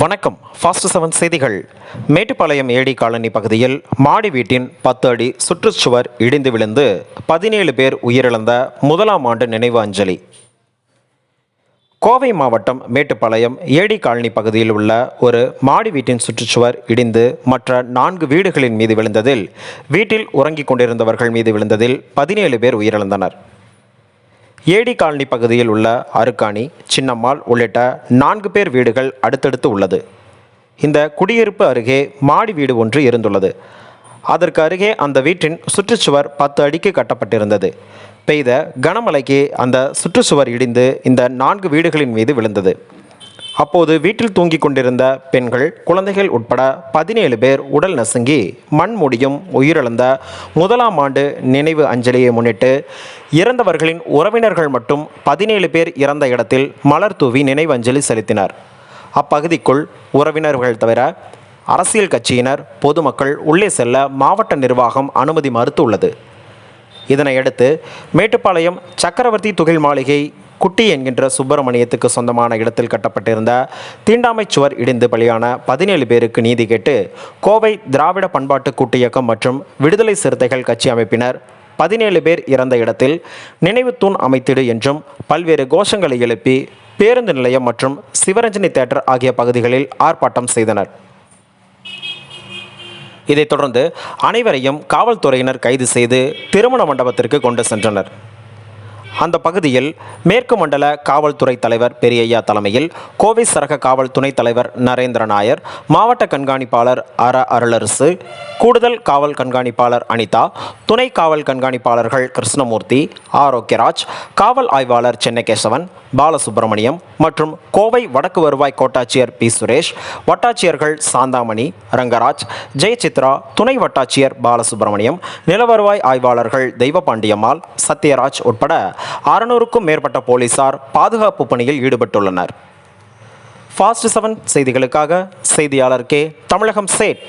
வணக்கம். Fast seven செய்திகள். மேட்டுப்பாளையம் ஏடி colony பகுதியில் மாடி வீட்டின் பத்து அடி சுற்றுச்சுவர் இடிந்து விழுந்து பதினேழு பேர் உயிரிழந்த முதலாம் ஆண்டு நினைவு அஞ்சலி. கோவை மாவட்டம் மேட்டுப்பாளையம் ஏடி காலனி பகுதியில் உள்ள ஒரு மாடி வீட்டின் சுற்றுச்சுவர் இடிந்து மற்ற நான்கு வீடுகளின் மீது விழுந்ததில் வீட்டில் உறங்கிக் கொண்டிருந்தவர்கள் மீது விழுந்ததில் பதினேழு பேர் உயிரிழந்தனர். ஏடி காலனி பகுதியில் உள்ள அருக்காணி சின்னம்மாள் உள்ளிட்ட நான்கு பேர் வீடுகள் அடுத்தடுத்து உள்ளது. இந்த குடியிருப்பு அருகே மாடி வீடு ஒன்று இருந்துள்ளது. அதற்கு அருகே அந்த வீட்டின் சுற்றுச்சுவர் பத்து அடிக்கு கட்டப்பட்டிருந்தது. பெய்த கனமழைக்கு அந்த சுற்றுச்சுவர் இடிந்து இந்த நான்கு வீடுகளின் மீது விழுந்தது. அப்போது வீட்டில் தூங்கிக் கொண்டிருந்த பெண்கள் குழந்தைகள் உட்பட பதினேழு பேர் உடல் நசுங்கி மண்முடியும் உயிரிழந்த முதலாம் ஆண்டு நினைவு அஞ்சலியை முன்னிட்டு இறந்தவர்களின் உறவினர்கள் மட்டும் பதினேழு பேர் இறந்த இடத்தில் மலர் தூவி நினைவு அஞ்சலி செலுத்தினர். அப்பகுதிக்குள் உறவினர்கள் தவிர அரசியல் கட்சியினர் பொதுமக்கள் உள்ளே செல்ல மாவட்ட நிர்வாகம் அனுமதி மறுத்துள்ளது. இதனையடுத்து மேட்டுப்பாளையம் சக்கரவர்த்தி துகில் மாளிகை குட்டி என்கின்ற சுப்பிரமணியத்துக்கு சொந்தமான இடத்தில் கட்டப்பட்டிருந்த தீண்டாமை சுவர் இடிந்து பலியான பதினேழு பேருக்கு நீதி கேட்டு கோவை திராவிட பண்பாட்டு கூட்டியக்கம் மற்றும் விடுதலை சிறுத்தைகள் கட்சி அமைப்பினர் பதினேழு பேர் இறந்த இடத்தில் நினைவு தூண் அமைத்திடு என்றும் பல்வேறு கோஷங்களை எழுப்பி பேருந்து நிலையம் மற்றும் சிவரஞ்சனி தேட்டர் ஆகிய பகுதிகளில் ஆர்ப்பாட்டம் செய்தனர். இதைத் தொடர்ந்து அனைவரையும் காவல்துறையினர் கைது செய்து திருமண மண்டபத்திற்கு கொண்டு சென்றனர். அந்த பகுதியில் மேற்கு மண்டல காவல்துறை தலைவர் பெரியய்யா தலைமையில் கோவை சரக காவல் துணைத் தலைவர் நரேந்திர நாயர் மாவட்ட கண்காணிப்பாளர் அர அருளரசு கூடுதல் காவல் கண்காணிப்பாளர் அனிதா துணை காவல் கண்காணிப்பாளர்கள் கிருஷ்ணமூர்த்தி ஆரோக்கியராஜ் காவல் ஆய்வாளர் சென்னகேசவன் பாலசுப்பிரமணியம் மற்றும் கோவை வடக்கு வருவாய் கோட்டாட்சியர் பி. சுரேஷ் வட்டாட்சியர்கள் சாந்தாமணி ரங்கராஜ் ஜெயசித்ரா துணை வட்டாட்சியர் பாலசுப்பிரமணியம் நிலவருவாய் ஆய்வாளர்கள் தெய்வபாண்டியம்மாள் சத்யராஜ் உட்பட அறுநூறுக்கும் மேற்பட்ட போலீசார் பாதுகாப்பு பணியில் ஈடுபட்டுள்ளனர். ஃபாஸ்ட் செவன் செய்திகளுக்காக செய்தியாளர் கே. தமிழகம் சேட்.